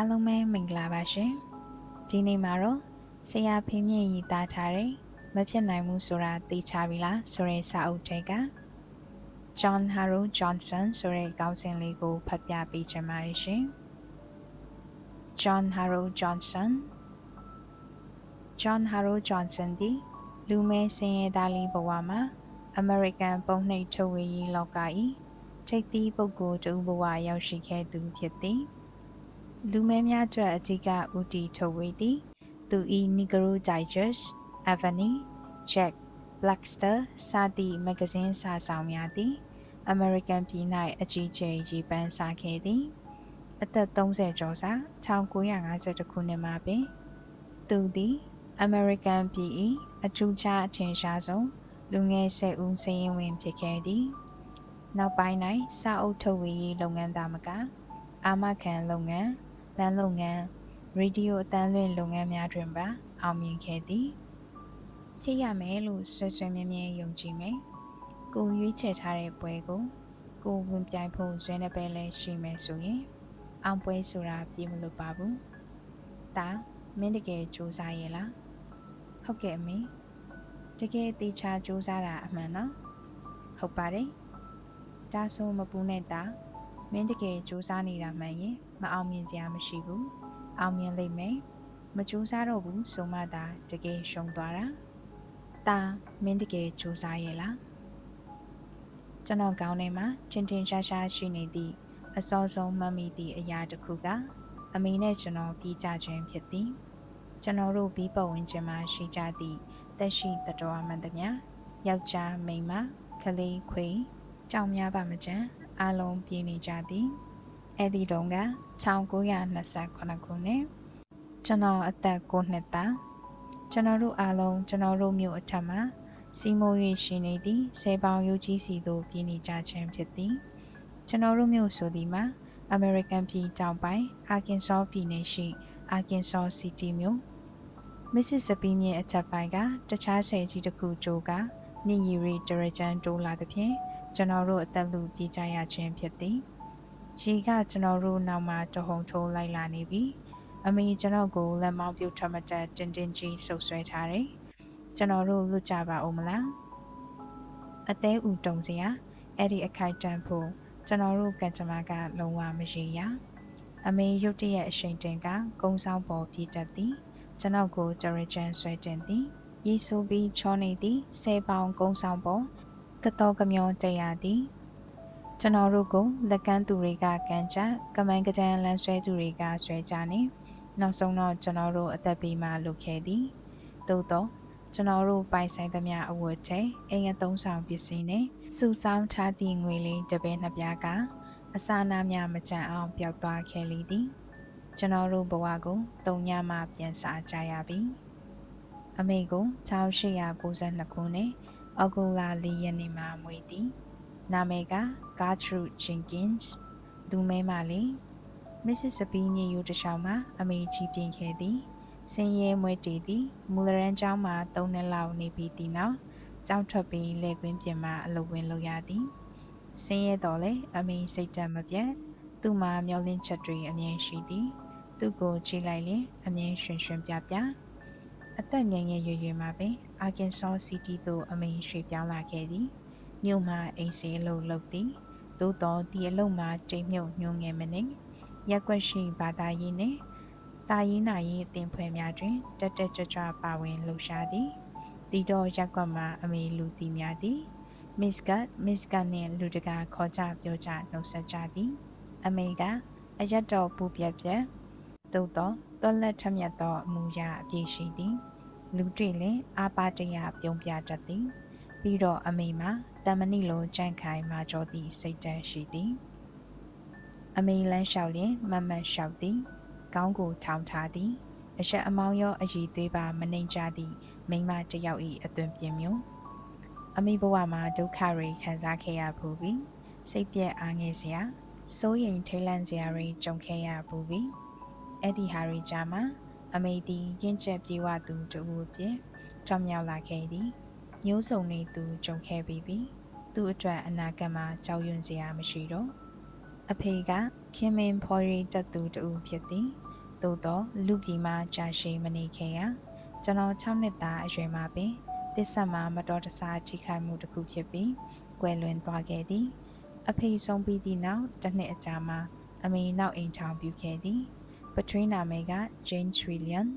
အားလုံးပဲမင်္ဂလာပါရှင်ဒီနေ့မှာတော့ဆရာဖေမြင့်ရေးသားထားတဲ့မဖြစ်နိုင်ဘူးဆိုတာသိချပြီလားဆိုတဲ့စာအုပ်ထဲက John Harrow Johnson ဆိုတဲ့ခေါင်းစဉ်လေးကိုဖတ်ပြပေးချင်ပါတယ်ရှင် John Harrow Johnson John Harrow Johnson သည်လူမဲစင်ရဲသားလေးဘဝမှာ American ပုံနှိပ်ထုတ်ဝေရေးလောက၏ထိပ်သီးပုဂ္ဂိုလ်တူဘဝရောက်ရှိခဲ့သူဖြစ်သည် လူမဲများအတွက်အကြီးကဦးတည်ထုတ်ဝေသည် သူ၏နီဂရိုဂျိုင်ဂျက်စ် Avani Jack Blackster စသည့်မဂ္ဂဇင်းစာဆောင်များသည် American ပြည်၌အကြီးကျယ်ရေးပန်းစားခဲ့သည် အသက်30ကျော်စာ1952ခုနှစ်မှာပင်သူသည် American ပြည်၏အထူးခြားအထင်ရှားဆုံးလူငယ်10ဦးစည်ရင်ဝင်ဖြစ်ခဲ့သည်နောက်ပိုင်း၌စာအုပ်ထုတ်ဝေရေးလုပ်ငန်းသားမကအာမခံလုပ်ငန်း ဗန်းလုပ်ငန်းရေဒီယိုအတန်းလွှင့်လုပ်ငန်းများတွင်ပါ အောင်မြင်ခဲ့သည်ဖြစ်ရမယ်လို့ဆွဆွမြဲမြဲယုံကြည်မယ်ကိုရွေးချယ်ထားတဲ့ပွဲကိုကိုဝင်ပြိုင်ဖို့ဇွဲနှပဲလဲရှိမယ်ဆိုရင်အောင်ပွဲဆိုတာပြေမလို့ပါဘူးဒါမင်းတကယ်စူးစမ်းရဲ့လားဟုတ်ကဲ့အမေတကယ်တေချာစူးစမ်းတာအမှန်နော်ဟုတ်ပါတယ်ဒါဆိုမပူနဲ့တာ မင်းတကယ်စူးစမ်းနေတာမှန်ရင်မအောင်မြင်စရာမရှိဘူးအောင်မြင်လိမ့်မယ်မစူးစမ်းတော့ဘူးဆိုမှသာတကယ်ရှုံးသွားတာတာမင်းတကယ်စူးစမ်းရဲ့လားကျွန်တော်ကောင်းထဲမှာချင်းချင်းရှားရှားရှိနေသည့်အစောဆုံးမှတ်မိသည့်အရာတစ်ခုကအမေနဲ့ကျွန်တော်ပြီးကြခြင်းဖြစ်သည်ကျွန်တော်တို့ပြီးပတ်ဝန်းကျင်မှာရှိကြသည့်တက်ရှိတတော်မှန်သမျှယောက်ျားမိန်းမကလေးခွေကြောင်များပါမကြံ အားလုံးပြင်းနေကြသည်အဲ့ဒီတုန်းက1928ခုနှစ်ကျွန်တော်အသက်9နှစ်သားကျွန်တော်တို့အားလုံးကျွန်တော်တို့မြို့အထက်မှာစီမိုး၍ရှိနေသည့်ဆယ်ပေါင်ရုပ်ကြီးစီသို့ပြင်းနေကြခြင်းဖြစ်သည်ကျွန်တော်တို့မြို့ဆိုသည်မှာ American ပြည်တောင်ပိုင်း Arkansas ပြည်နယ်ရှိ Arkansas City မြို့ Mississippi မြစ်အထက်ပိုင်းကတခြားဆယ်ကြီးတစ်ခုကျိုးကမြစ်ရီရီဒရဂျန်တိုးလာသဖြင့် ကျွန်တော်တို့အသက်လူပြေးကြရခြင်းဖြစ်သည်ရေကကျွန်တော်တို့နောက်မှာတဟုန်ထိုးလိုက်လာနေပြီအမေကျွန်တော်ကိုလက်မောင်းပြုတ်ထမတက်တင်းတင်းကြီးဆုပ်ဆွဲထားတယ်ကျွန်တော်တို့လွတ်ကြပါဦးမလားအသေးဦးတုံစရာအဲ့ဒီအခိုက်တန့်ဖို့ကျွန်တော်တို့ကံကြမ္မာကလုံးဝမရေရအမေရုတ်တရက်အရှိန်တင်ကကုန်းဆောင်ပေါ်ပြည့်တတ်သည်ကျွန်တော်ကိုဒရဂျန်ဆွဲတင်သည်ရေဆိုးပြီးချောနေသည်ဆယ်ပေါင်ကုန်းဆောင်ပေါ် ကတော်ကမျောတရားသည်ကျွန်တော်တို့ကိုလက်ကမ်းသူတွေကကန်ချကမိုင်းကကြံလန်းဆွဲသူတွေကဆွဲကြနေနောက်ဆုံးတော့ကျွန်တော်တို့အသက်ပေးမှလုခဲ့သည်သို့တော့ကျွန်တော်တို့ပိုင်ဆိုင်သမျှအဝတ်ထဲအိမ်အသုံးဆောင်ပစ္စည်းနဲ့စုဆောင်းထားသည့်ငွေလေးတစ်ပဲနှစ်ပြားကအစာနာများမကြံအောင်ပျောက်သွားခဲ့လေသည်ကျွန်တော်တို့ဘဝကိုတုံညမှပြန်စားကြရပြီအမေကို1892ခုနှစ် အောက်တိုဘာ4ရက်နေ့မှာမွေးသည်နာမည်က Gertrude Jenkins သူမဲမလေး Mississippi မြေရိုးတစ်လျှောက်မှာအမေကြီးပြင်းခဲ့သည်စင်ရဲမွဲတည်သည်မူလရန်ကျောင်းမှာ၃နှစ်လောက်နေပြီးဒီနောက်ကျောင်းထွက်ပြီးလေကွင်းပြင်မှာအလုပ်ဝင်လုပ်ရသည်စင်ရဲတော်လဲအမေစိတ်တမပြတ်သူ့မှာမျောလင်းချက်တွေအမြင်ရှိသည်သူ့ကိုကြည့်လိုက်ရင်အမြင်ရှင်ရှင်ပြပြအသက်ငယ်ငယ်ရွယ်ရွယ်မှာပင် အာကင်ဆောစီးတီးသို့အမေရွှေ့ပြောင်းလာခဲ့သည်မြို့မှာအိမ်စေးလို့လုပ်သည်သို့တော်ဒီအလုပ်မှာတိမ်မြုပ်ညှိုးငယ်မနေရက်ွက်ရှိဘာသာရေးနှင့်တာရေးနာရေးအသင်ဖွဲ့များတွင်တက်တက်ကြွကြွပါဝင်လှူရှားသည်တီတော်ရက်ကွက်မှာအမေလူတီများသည် Miss Gat Miss Gat နှင့်လူတကာခေါ်ကြပြောကြနှုတ်ဆက်ကြသည် အမေကအရက်တော်ပူပြက်ပြက်သို့သောတော်လက်ထမြတ်သောအမူအရာအပြည့်ရှိသည် လူတွေ့လင်အာပါတရပြုံးပြတတ်သည် ပြီးတော့အမေမှာတမဏိလိုကြန့်ခိုင်မာကြောသည့်စိတ်တန်းရှိသည်အမေလန်းလျှောက်လျင်မမတ်လျှောက်သည်ကောင်းကိုထောင်ထားသည်အဆက်အမောင်ရောအည်သေးပါမနှိမ်ကြသည့်မိမတယောက်၏အသွင်ပြင်းမျိုးအမိဘဝမှာဒုက္ခတွေခံစားခဲ့ရဖူးပြီးစိတ်ပြက်အားငယ်စရာစိုးရိမ်ထိတ်လန့်စရာတွေကြုံခဲ့ရပူပြီးအဲ့ဒီဟာရီဂျာမှာ အမေသည်ရင့်ကျက်ပြေဝသူတူအဖြစ်ထွံ့မြောက်လာခဲ့သည်မျိုးစုံနေသူကြုံခဲ့ပြီးပြီသူ့အတွက်အနာဂတ်မှာကြောက်ရွံ့စရာမရှိတော့အဖေကခင်မင်ဖော်ရီတက်သူတူဖြစ်သည်သို့တော့လူပြည်မှာကြာရှည်မနေခဲ့ရကျွန်တော်6နှစ်သားအရွယ်မှာပင်တစ္ဆက်မှာမတော်တဆထိခိုက်မှုတစ်ခုဖြစ်ပြီးကွယ်လွန်သွားခဲ့သည် အဖေဆုံးပြီးသည့်နောက်တစ်နှစ်အကြာမှာအမေနောက်အိမ်ထောင်ပြုခဲ့သည် ပထရီနာမည်က Jane Trillion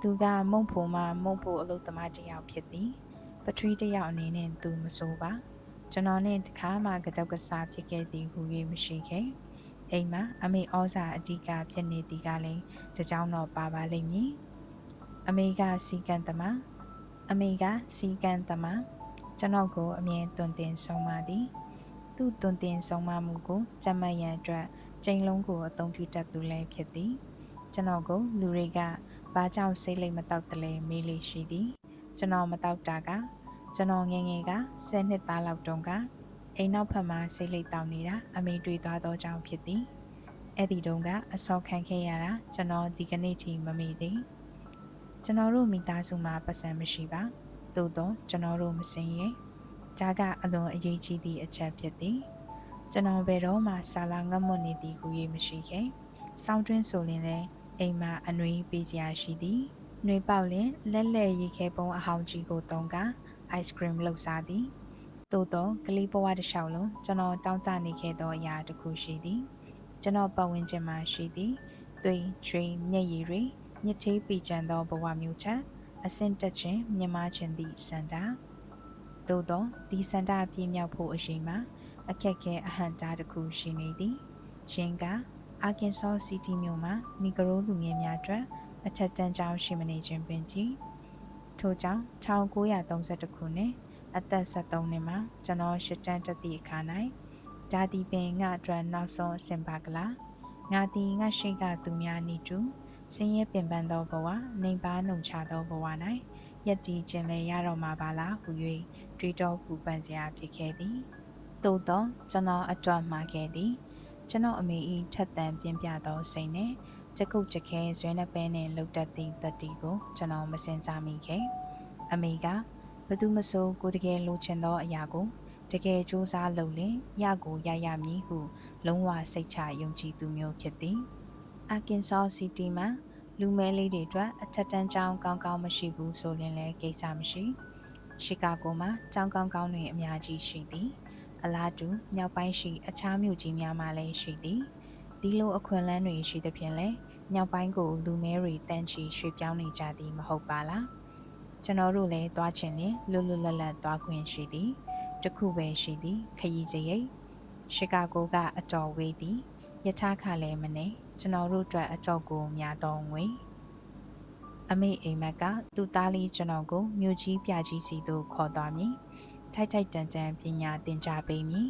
သူကမုံဖို့မှာမုံဖို့အလုပ်သမားတစ်ယောက်ဖြစ်သည်ပထရီတစ်ယောက်အနေနဲ့သူမစိုးပါကျွန်တော်နဲ့တခါမှကြောက်ကစားဖြစ်ခဲ့သည်ဟူ၍မရှိခဲ့အိမ်မှာအမေဩဇာအကြီးကဖြစ်နေသည်ကလည်းတကြောင်တော့ပါပါလိမ့်မည်အမေကစီကံသမားအမေကစီကံသမားကျွန်တော်ကိုအမြဲတွင်တင်ဆုံးပါသည်သူ့တွင်တင်ဆုံးမမှုကိုကြမ်းမရန်အတွက် ချိန်လုံးကိုအသုံးပြုတတ်သူလည်းဖြစ်သည်ကျွန်တော်ကိုလူတွေကဘာကြောင့်စိတ်လိမ်မတောက်တလဲမေးလိရှိသည်ကျွန်တော်မတောက်တာကကျွန်တော်ငယ်ငယ်က10နှစ်သားလောက်တုန်းကအိမ်နောက်ဖက်မှာစိတ်လိမ်တောက်နေတာအမေတွေ့သွားသောကြောင့်ဖြစ်သည်အဲ့ဒီတုန်းကအစောခံခဲ့ရတာကျွန်တော်ဒီကနေ့ထိမမေ့သည်ကျွန်တော်တို့မိသားစုမှာပတ်စံမရှိပါသို့တော့ကျွန်တော်တို့မစင်ရဲ့ကြားကအလွန်အရေးကြီးသည့်အချက်ဖြစ်သည် ကျွန်တော်ဘယ်တော့မှဆာလာငတ်မွတ်နေသည်ဟု၍မရှိခဲ့စောင်းတွင်းဆိုရင်လည်းအိမ်မှာအနှွေးပေးစရာရှိသည်နှွေပေါက်လင်လက်လက်ရေခဲပုံးအဟောင်းကြီးကိုတုံးက ice cream လှုပ်စားသည်သို့တော့ကလေးဘဝတစ်လျှောက်လုံးကျွန်တော်တောင်းတနေခဲ့သောအရာတစ်ခုရှိသည်ကျွန်တော်ပတ်ဝန်းကျင်မှာရှိသည်သွေးချွေးမျက်ရည်တွေမြစ်သေးပီချန်သောဘဝမျိုးချက်အဆင့်တက်ခြင်းမြင်မခြင်းသည့်စန္ဒာသို့တော့ဒီစန္ဒာပြည့်မြောက်ဖို့အရှိန်မှာ အခက်ခဲအဟန့်တားတစ်ခုရှိနေသည်ရှင်ကအာကင်ဆော့စီးတီးမြို့မှာနီဂရိုလူငယ်များအတွက်အထက်တန်းကျောင်းရှိမနေခြင်းပင်ကြီးထို့ကြောင့်1932ခုနှစ်အသက်73နှစ်မှာကျွန်တော်ရှစ်တန်းတက်သည့်အခါ၌ဓာတိပင်ငါအတွက်နောက်ဆုံးအဆင့်ပါကလားငါသည်ငါရှိကသူများနီတူဆင်းရဲပင်ပန်းသောဘဝနှိမ်ပါနှုံချသောဘဝ၌ယက်တီခြင်းလည်းရတော့မှာပါလားဟု၍တွေးတောပူပန်စရာဖြစ်ခဲ့သည် သို့သောကျွန်တော်အတွက်မှာခဲ့သည်ကျွန်တော်အမေ၏ထက်သန်ပြင်းပြသောစိတ်နှင့်ကြကုတ်ကြခဲဇွဲနှပဲနှင့်လှုပ်တတ်သည့်တတိကိုကျွန်တော်မစင်စားမိခဲ့အမေကဘသူမဆိုကိုတကယ်လိုချင်သောအရာကိုတကယ်စူးစမ်းလုပ်လင်ရကိုရရမည်ဟု လုံးဝစိတ်ချယုံကြည်သူမျိုးဖြစ်သည်အာကင်ဆော့စီးတီးမှာလူမဲလေးတွေအတွက်အထက်တန်းကျောင်းကောင်းကောင်းမရှိဘူးဆိုရင်လည်းကိစ္စမရှိရှီကာဂိုမှာကျောင်းကောင်းကောင်းတွေအများကြီးရှိသည် အလားတူမြောက်ပိုင်းရှိအခြားမြို့ကြီးများမှာလည်းရှိသည်ဒီလိုအခွင့်အလမ်းတွေရှိသဖြင့်လည်းမြောက်ပိုင်းကိုလူမဲတွေတန်းချီရွှေ့ပြောင်းနေကြသည်မဟုတ်ပါလားကျွန်တော်တို့လည်းသွားချင်ရင်လွတ်လွတ်လပ်လပ်သွားခွင့်ရှိသည်တခုပဲရှိသည်ခရီးစရိတ်ရှီကာဂိုကအတော်ဝေးသည်ယထာခလည်းမနေကျွန်တော်တို့အတွက်အတော့ကိုများတော့ငွေအမေအိမ်မက်ကသူ့သားလေးကျွန်တော်ကိုမြို့ကြီးပြကြီးစီသို့ခေါ်သွားမည် ထိုက်ထိုက်တန်တန်ပညာသင်ကြားပေးမည်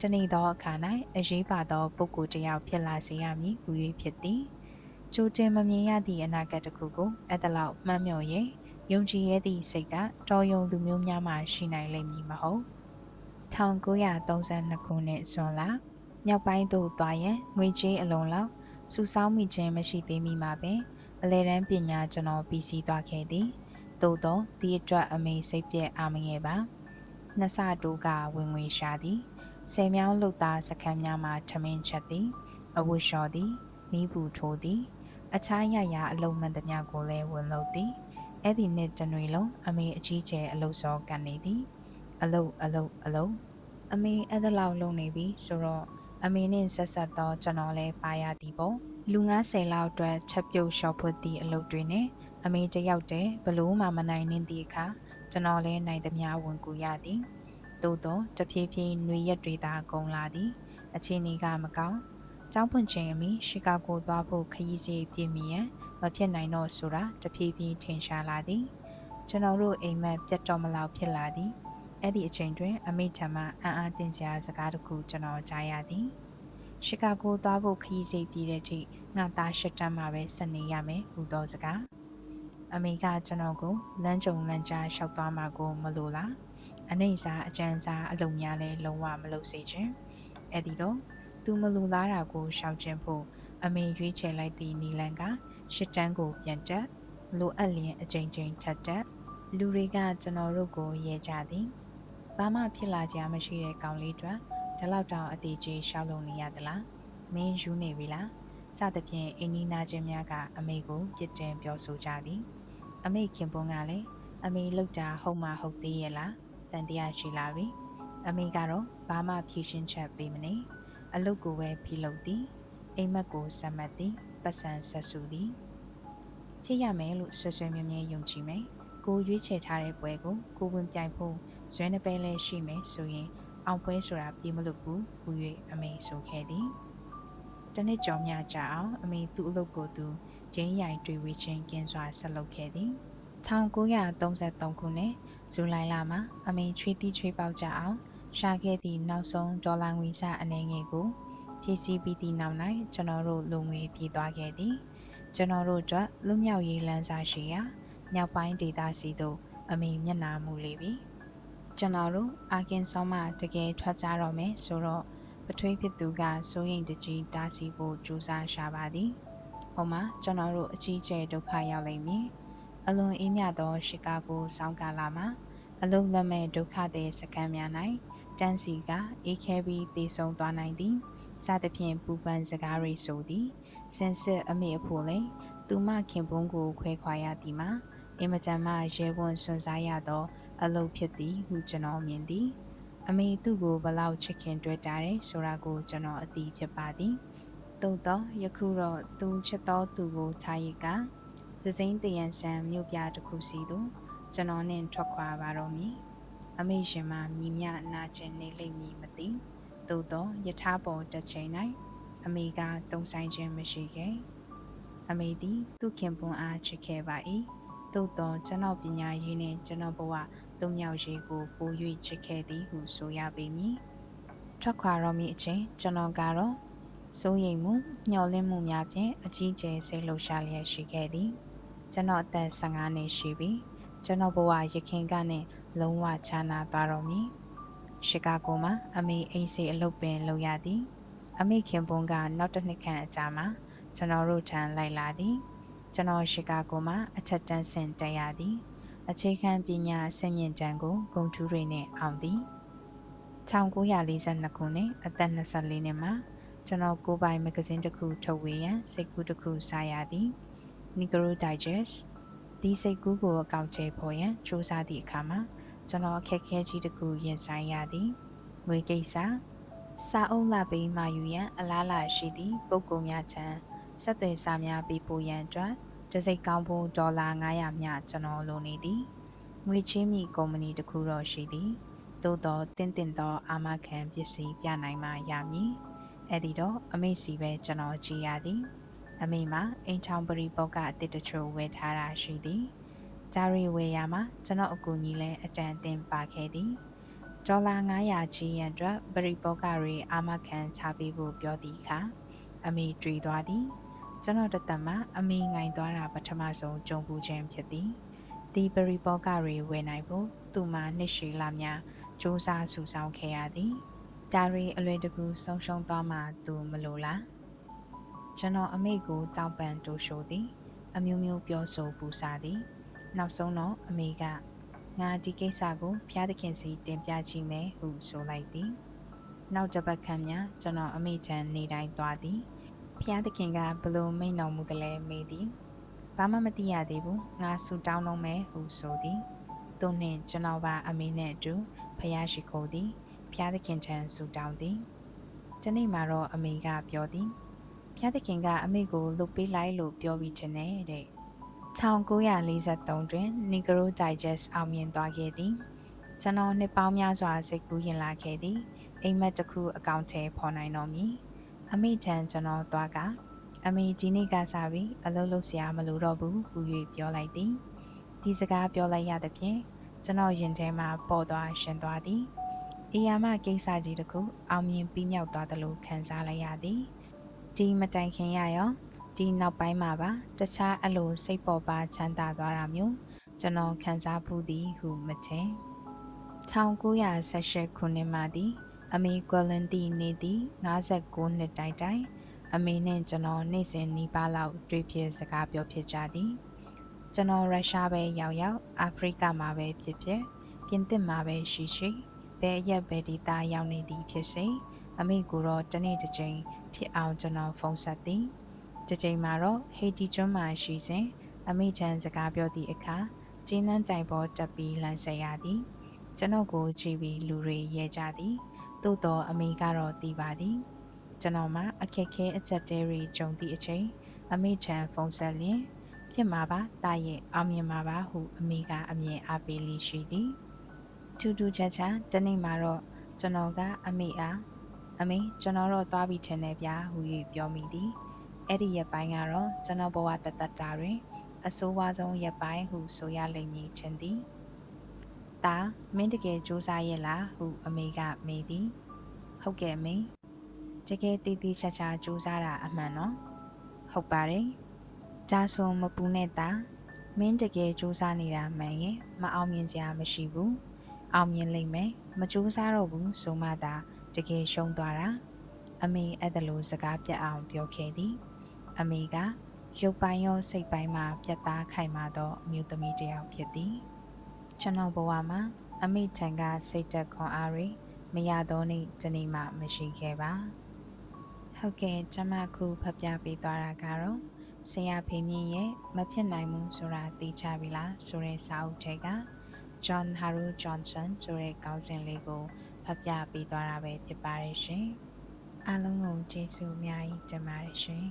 တနေ့သောအခါ၌အရေးပါသောပုဂ္ဂိုလ်တစ်ယောက်ဖြစ်လာစေရမည်ဟူ၍ဖြစ်သည်ကြိုတင်မမြင်ရသည့်အနာဂတ်တစ်ခုကိုအဲ့ဒါလောက်မှန်းမြော်ရင်ယုံကြည်ရသည့်စိတ်ကတော်ယုံလူမျိုးများမှရှိနိုင်လိမ့်မည်မဟုတ်1932ခုနှစ်ဇွန်လမြောက်ပိုင်းသို့သွားရန်ငွေကြေးအလုံးလောက်စုဆောင်းမိခြင်းမရှိသေးမီမှာပင်အလဲတန်းပညာကျွန်တော်ပြီးစီးသွားခဲ့သည်သို့သောဒီအတွက်အမေစိတ်ပြည့်အာမငယ်ပါ နှစ်ဆတိုးကဝင်ငွေရှာသည်ဆယ်မြောင်းလုတ်သားစခန်းများမှာထမင်းချက်သည်အဝတ်လျှော်သည်နီးပူထိုးသည်အခြားရရအလုံးမှန်သမျှကိုလည်းဝင်လုပ်သည်အဲ့ဒီနှစ်တနွေလုံးအမေအကြီးကျယ်အလုစောကန်နေသည်အလုအလုအလုအမေအဲ့ဒါလောက်လုံနေပြီဆိုတော့အမေနဲ့ဆက်ဆက်တော့ကျွန်တော်လည်းပါရသည်ပေါ့လူ90လောက်အတွက်ချက်ပြုတ်လျှော့ဖွတ်သည့်အလုပ်တွေနဲ့အမေတယောက်တည်းဘလို့မှမနိုင်နှင်းသည့်အခါ ကျွန်တော်လည်းနိုင်သမျှဝင်ကူရသည်သို့တော့တဖြည်းဖြည်းຫນွေရက်တွေသာကုန်လာသည်အခြေအနေကမကောင်းကျောင်းဖွင့်ချိန်အမိရှီကာဂိုသွားဖို့ခရီးစီပြည့်မီရန်မဖြစ်နိုင်တော့ဆိုတာတဖြည်းဖြည်းထင်ရှားလာသည်ကျွန်တော်တို့အိမ်မက်ပြတ်တော့မလောက်ဖြစ်လာသည်အဲ့ဒီအချိန်တွင် အမိထံမှအံ့အားသင့်စရာစကားတစ်ခုကျွန်တော်ကြားရသည်ရှီကာဂိုသွားဖို့ခရီးစိတ်ပြည့်တဲ့အထိငါသားရှစ်တန်းမှာပဲဆက်နေရမယ်ဟူသောစကား အမေကကျွန်တော်ကိုလမ်းကြုံလမ်းကြားလျှောက်သွားမှာကိုမလိုလားအနေစားအကျန်းစားအလုံများလဲလုံးဝမလုပ်စေချင်အဲ့ဒီတော့သူမလူလားတာကိုရှောင်ကျဉ်ဖို့အမေရွေးချယ်လိုက်သည့်နီလန်ကရှစ်တန်းကိုပြန်တက်လိုအပ်လျင်အချိန်ချင်းထပ်တက်လူတွေကကျွန်တော်တို့ကိုရဲကြသည်ဘာမှဖြစ်လာကြမရှိတဲ့ကောင်လေးတွေဒီလောက်တောင်အသေးကြီးရှောက်လုံနေရသလားမင်းယူနေပြီလားစသဖြင့်အင်းနီနာချင်းများကအမေကိုပြစ်တင်ပြောဆိုကြသည် အမေခင်ပွန်းကလည်းအမေလောက်တာဟုတ်မှဟုတ်သေးရဲ့လားတန်တရားရှိလာပြီအမေကတော့ဘာမှဖြေရှင်းချက်ပေးမနေအလုတ်ကိုပဲဖိလုပ်သည်အိမ်မက်ကိုစက်မှတ်သည်ပတ်စံဆက်ဆူသည်ဖြစ်ရမယ်လို့ဆွဆွမြဲမြဲယုံကြည်မယ်ကိုရွေးချယ်ထားတဲ့ပွဲကိုကိုဝင်ပြိုင်ဖို့ဇွဲနှပဲလဲရှိမယ်ဆိုရင်အောင်ပွဲဆိုတာပြေမလို့ဘူးဟူ၍အမေဆိုခဲ့သည်တနေ့ကြော်မြကြအောင်အမေသူ့အလုပ်ကိုသူ ဂျင်းရိုင်တွေ့ဝေချင်းကင်းစွာဆက်လုပ်ခဲ့သည်1933ခုနှစ်ဇူလိုင်လမှာအမေချွေးတီးချွေးပေါက်ကြအောင်ရှာခဲ့သည့်နောက်ဆုံးဒေါ်လာငွေစအနေငယ်ကိုဖြည့်ဆည်းပြီးသည့်နောက်၌ကျွန်တော်တို့လူငွေပြေးသွားခဲ့သည်ကျွန်တော်တို့အတွက်လူမြောက်ရေးလမ်းစာရှိရာမြောက်ပိုင်းဒေသစီသို့အမေမျက်နာမူလေပြီကျွန်တော်တို့အာကင်ဆောမှတကယ်ထွက်ကြတော့မယ်ဆိုတော့ပထွေးဖြစ်သူကစိုးရိမ်တကြီးတားဆီးဖို့ကြိုးစားရှာပါသည် ဟိုမှာကျွန်တော်တို့အကြီးကျယ်ဒုက္ခရောက်လိမ့်မည်အလွန်အေးမြသောရှီကာဂိုဆောင်းကာလာမှာအလုံးလက်မဲ့ဒုက္ခသည်စခန်းများ၌တန်းစီကအေးခဲပြီးတည်ဆုံသွားနိုင်သည်စသဖြင့်ပူပန်စကားရိဆိုသည်စင်စစ်အမေအဖို့လည်းသူမခင်ပွန်းကိုခွဲခွာရသည်မှာအင်မတန်မှရဲဝံ့စွန့်စားရသော အလုပ်ဖြစ်သည်ဟုကျွန်တော်မြင်သည် အမေသူ့ကိုဘလောက်ချစ်ခင်တွေ့တာတယ်ဆိုတာကိုကျွန်တော်အသိဖြစ်ပါသည် သို့တော့ယခုတော့သူချစ်တော်သူကိုခြားရကသစိမ့်တရန်ဆန်မြို့ပြတစ်ခုစီသို့ကျွန်တော်နဲ့ထွက်ခွာပါတော့မည်အမေရှင်မမြည်မြနာကျင်နေလိမ့်မည်မသိသို့တော့ယထာပေါ်တစ်ချိန်၌အမေကတုံဆိုင်ခြင်းမရှိခဲ့အမေသည်သူ့ခင်ပွန်းအားချစ်ခဲ့ပါ၏သို့တော့ကျွန်တော်ပညာရေးနှင့်ကျွန်တော်ဘဝလွတ်မြောက်ရေးကိုပို၍ချစ်ခဲ့သည်ဟုဆိုရပေမည်ထွက်ခွာတော့မည်အချိန်ကျွန်တော်ကတော့ စိုးရိမ်မှုညှော်လင့်မှုများဖြင့်အကြီးကျယ်စိတ်လှုပ်ရှားလျက်ရှိခဲ့သည်ကျွန်တော်အသက်15နှစ်ရှိပြီကျွန်တော်ဘဝရခင်ကနဲ့လုံးဝခြားနာသွားတော့မည်ရှီကာဂိုမှာအမေအိမ်စီအလုပ်ပင်လုပ်ရသည် အမေခင်ပွန်းကနောက်တစ်နှစ်ခန့်အကြာမှာကျွန်တော်တို့ထံလိုက်လာသည်ကျွန်တော်ရှီကာဂိုမှာအထက်တန်းဆင့်တက်ရသည်အခြေခံပညာဆင့်မြင့်တန်းကိုဂုံထူးတွေနဲ့အောင်သည်1942ခုနှစ်အသက်24နှစ်မှာ ကျွန်တော်ကိုပိုင်မဂဇင်းတစ်ခုထုတ်ဝေရန်စိတ်ကူးတစ်ခုစာရသည် Negro Digest ဒီစိတ်ကူးကိုအကောင့်ချေဖော်ရန်စူးစမ်းသည့်အခါမှာကျွန်တော်အခက်ခဲကြီးတစ်ခုရင်ဆိုင်ရသည်ငွေကိစ္စစာအုပ်လာပေးမှယူရန်အလားလာရှိသည့်ပုဂ္ဂိုလ်များထံဆက်သွယ်စာများပေးပို့ရန်အတွက်တစိတ်ကောင်းဖို့ဒေါ်လာ900မြကျွန်တော်လိုနေသည်ငွေချင်းမိကုမ္ပဏီတစ်ခုတော့ရှိသည်သို့တော့တင့်တင့်သောအာမခံပစ္စည်းပြနိုင်မှရမည် အဲ့ဒီတော့အမေစီပဲကျွန်တော်ကြည်ရသည် အမေမှာအိမ်ချောင်းပရိပုတ်ကအတစ်တချို့ဝယ်ထားတာရှိသည်ဂျာရီဝယ်ရမှာကျွန်တော်အကူကြီးလည်းအတန်အသင်ပါခဲ့သည်ဒေါ်လာ900ချီရန်အတွက်ပရိပုတ်ကတွေအာမခံချပေးဖို့ပြောသည့်အခါအမေကြွေသွားသည်ကျွန်တော်တသက်မှာအမေငိုင်သွားတာပထမဆုံးကြုံပူခြင်းဖြစ်သည်ဒီပရိပုတ်ကတွေဝယ်နိုင်ဖို့သူ့မှာနှစ်ရှည်လာများစူးစမ်းဆူဆောင်းခဲ့ရသည် ဒါရီအလွယ်တကူဆုံးရှုံးသွားမှသူမလိုလားကျွန်တော်အမေကိုတောက်ပန်တိုးရှိုသည် အမျိုးမျိုးပြောဆိုပူစာသည် နောက်ဆုံးတော့အမေကငါဒီကိစ္စကိုဖျားသခင်စီတင်ပြကြည့်မယ်ဟုဆိုလိုက်သည် နောက်တစ်ပတ်ခန့်များကျွန်တော်အမေချန်နေတိုင်းသွားသည်ဖျားသခင်ကဘလို့မိန်တော်မူတယ်လဲမေးသည်ဘာမှမသိရသေးဘူးငါဆူတောင်းတော့မယ်ဟုဆိုသည်သူနှင့်ကျွန်တော်ပါအမေနဲ့အတူဖျားရှိခိုးသည် ဖျားသခင်ထံဆူတောင်းသည်ဒီနေ့မှာတော့အမေကပြောသည်ဖျားသခင်ကအမေကိုလုတ်ပေးလိုက်လို့ပြောပြီးချင်တယ်တဲ့1943တွင် Negro Digest အောင်မြင်သွားခဲ့သည်ကျွန်တော်နှစ်ပေါင်းများစွာစိတ်ကူးရင်လာခဲ့သည်အိမ်မက်တစ်ခုအကောင့်ထဲပေါ်နိုင်တော်မူအမိထံကျွန်တော်သွားကအမေဒီနေ့ကစားပြီးအလုပ်လုပ်စရာမလိုတော့ဘူးဟူ၍ပြောလိုက်သည်ဒီစကားပြောလိုက်ရသဖြင့်ကျွန်တော်ရင်ထဲမှာပေါ်သွားရှင်သွားသည် အေယာမကိစ္စကြီးတစ်ခုအောင်မြင်ပြီးမြောက်သွားသလိုခံစားလိုက်ရသည်ဒီမတိုင်ခင်ရရောဒီနောက်ပိုင်းမှာပါတခြားအလိုစိတ်ပေါ်ပါချမ်းသာသွားတာမျိုးကျွန်တော်ခံစားဖူးသည်ဟုမထင်1918ခုနှစ်မှသည်အမေကွယ်လွန်သည့်နေ့သည်59နှစ်တိုင်တိုင်အမေနဲ့ကျွန်တော်နေ့စဉ်နီးပါးလောက်တွေ့ဖြစ်စကားပြောဖြစ်ကြသည်ကျွန်တော်ရုရှားပဲရောက်ရောက်အာဖရိကမှာပဲဖြစ်ဖြစ်ပြင်သစ်မှာပဲရှိရှိ ဘယ်ရက်ဘယ်ဒီသားရောက်နေသည်ဖြစ်စေအမေကိုတော့တနေ့တစ်ချိန်ဖြစ်အောင်ကျွန်တော်ဖုန်းဆက်သည်တစ်ချိန်မှာတော့ဟေတီကျွန်းမှာရှိစဉ်အမိချန်စကားပြောသည့်အခါကျင်းနှန်းတိုင်ပေါ်တက်ပြီးလမ်းဆက်ရသည်ကျွန်ုပ်ကိုကြည့်ပြီးလူတွေရဲကြသည်သို့တော်အမေကတော့တီးပါသည်ကျွန်တော်မှအခက်ခဲအချက်တဲတွေကြုံသည့်အချိန်အမိချန်ဖုန်းဆက်လျင်ဖြစ်မှာပါတာရဲ့အောင်မြင်မှာပါဟုအမေကအမြင်အားပေးလိရှိသည် ထူးထူးခြားခြားတနေ့မှာတော့ကျွန်တော်ကအမေအားအမေကျွန်တော်တော့သွားပြီထင်တယ်ဗျာဟု၍ပြောမိသည်အဲ့ဒီရက်ပိုင်းကတော့ကျွန်တော်ဘဝတသက်တာတွင်အဆိုးဝါးဆုံးရက်ပိုင်းဟုဆိုရလိမ့်မည်ထင်သည်။ဒါမင်းတကယ်စူးစမ်းရဲ့လားဟုအမေကမေးသည်။ဟုတ်ကဲ့မေ။တကယ်တည်တည်ချာချာစူးစမ်းတာအမှန်နော်။ဟုတ်ပါတယ်။ဒါဆိုမပူနဲ့တာမင်းတကယ်စူးစမ်းနေတာမှန်ရင်မအောင်မြင်စရာမရှိဘူး။ အောင်မြင်လိမ့်မယ်။မစူးစမ်းတော့ဘူးဆိုမှသာတကယ်ရှုံးသွားတာ။အမေအဲ့ဒါလိုစကားပြတ်အောင်ပြောခဲ့သည်။အမေကရုပ်ပိုင်းရောစိတ်ပိုင်းမှာပြတ်သားခိုင်မာသောအမျိုးသမီးတစ်ယောက်ဖြစ်သည်ကျွန်တော်ဘဝမှာအမိထံကစိတ်သက်ခွန်အားတွေမရသောနေ့ဇနီးမှမရှိခဲ့ပါဟုတ်ကဲ့ကျွန်မခုဖတ်ပြပေးသွားတာကတော့ဆရာဖေမြင့်ရဲ့မဖြစ်နိုင်ဘူးဆိုတာသိချပြီလားဆိုတဲ့စာအုပ်ထဲက John Haru Johnson ဆိုတဲ့ခေါင်းစဉ်လေးကိုဖတ်ပြပေးသွားတာပဲဖြစ်ပါတယ်ရှင်အားလုံးကိုကျေးဇူးအများကြီးတင်ပါတယ်ရှင်